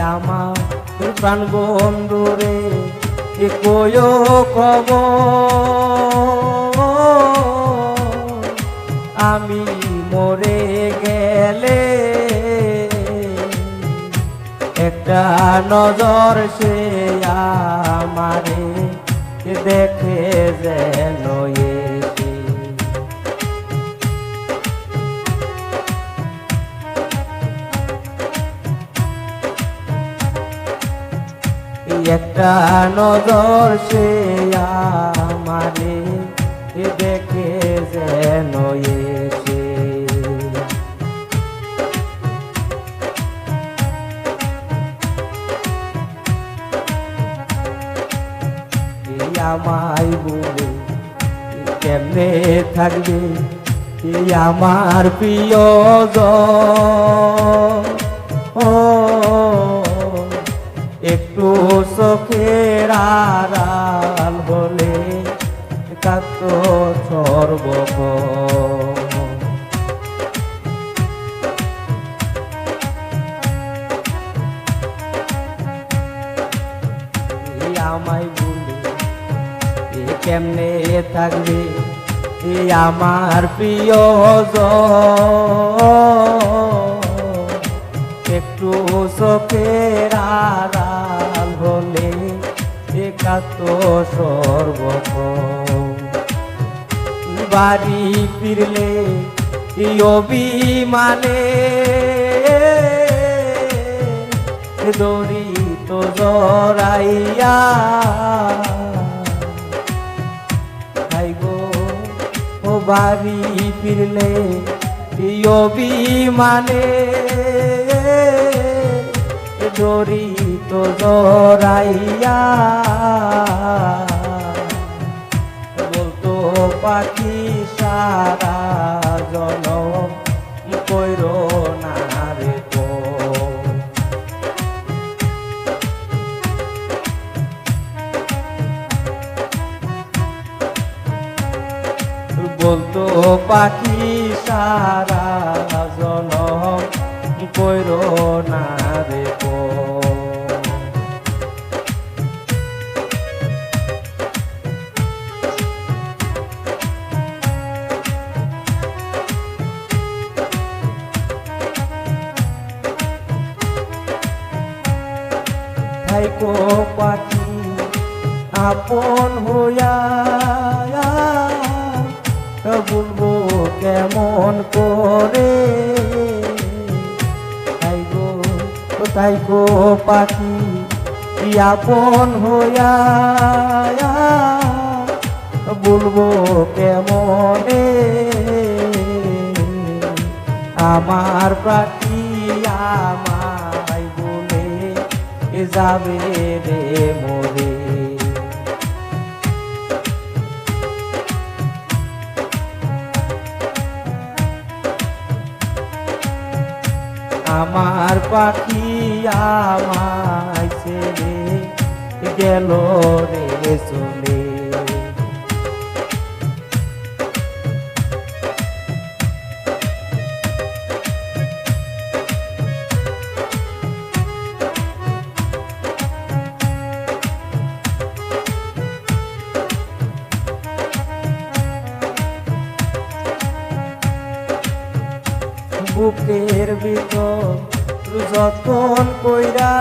আমার প্রাণ বন্ধু রে, এ কয়ো খবর? আমি মরে গেলে একটা নজর সে আমারে দেখে যেন এসে একটা নজর সে আমারে দেখে যেন এসে। আমায় বলে কেমনে থাকবে? আমার প্রিয় কেমনে থাকবে? এ আমার প্রিয় একটু চোখের আড়াল হলে একাত সর্বক বাড়ি ফিরলে অভিমানে দড়ি তো জড়াইয়া বাড়ি ফিরলে অভিমানে। দড়ি তো জড়াইয়া বলতো পাখি সারা জন কইর না। পাখি সারা জনম কইর না রে। থাইকো পাখি আপন হইয়া বলব কেমন করে? তাই গো তাই গো পাখি আপন হইয়া বলব কেমনে? আমার পাখি আমায় বলে যাবে রে মোরে আমার পাখি আমায় ছেড়ে গেল রে চলে বুকের ভিতর যতন কইরা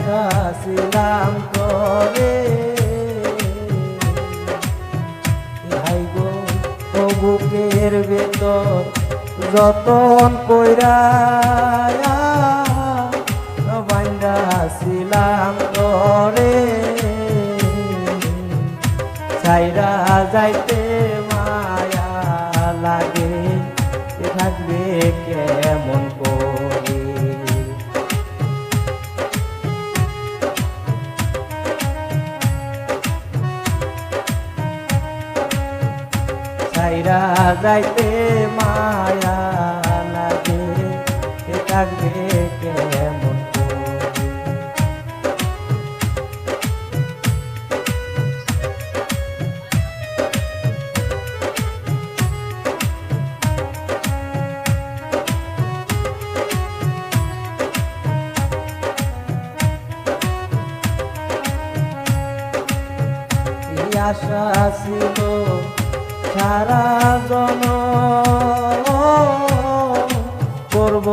কাশিলাম করে বুকের ভিতর যতন কইরা কেমন যাইতে মায়া লাগে থাকবে আশা সারা জন করব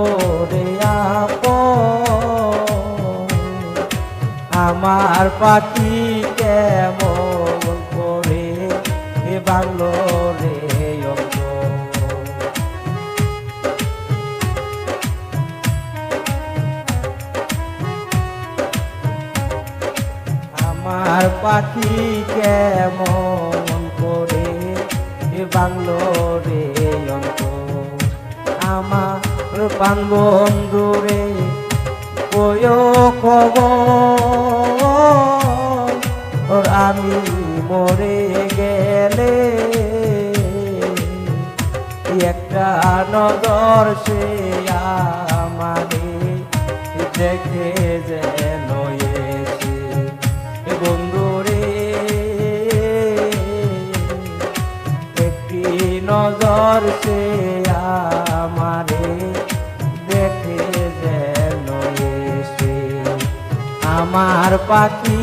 রে আপ আমার পাখি কেমন করে এ বাংলো আমার পাখি কেমন করে? বাংলো রে অন্ত আমার পান বন্ধু রে, কয়ো খবর? আমি মরে গেলে একটা নজর সে আমারে দেখে যেন নজর সে আমারে দেখে যেন এসে আমার পাখি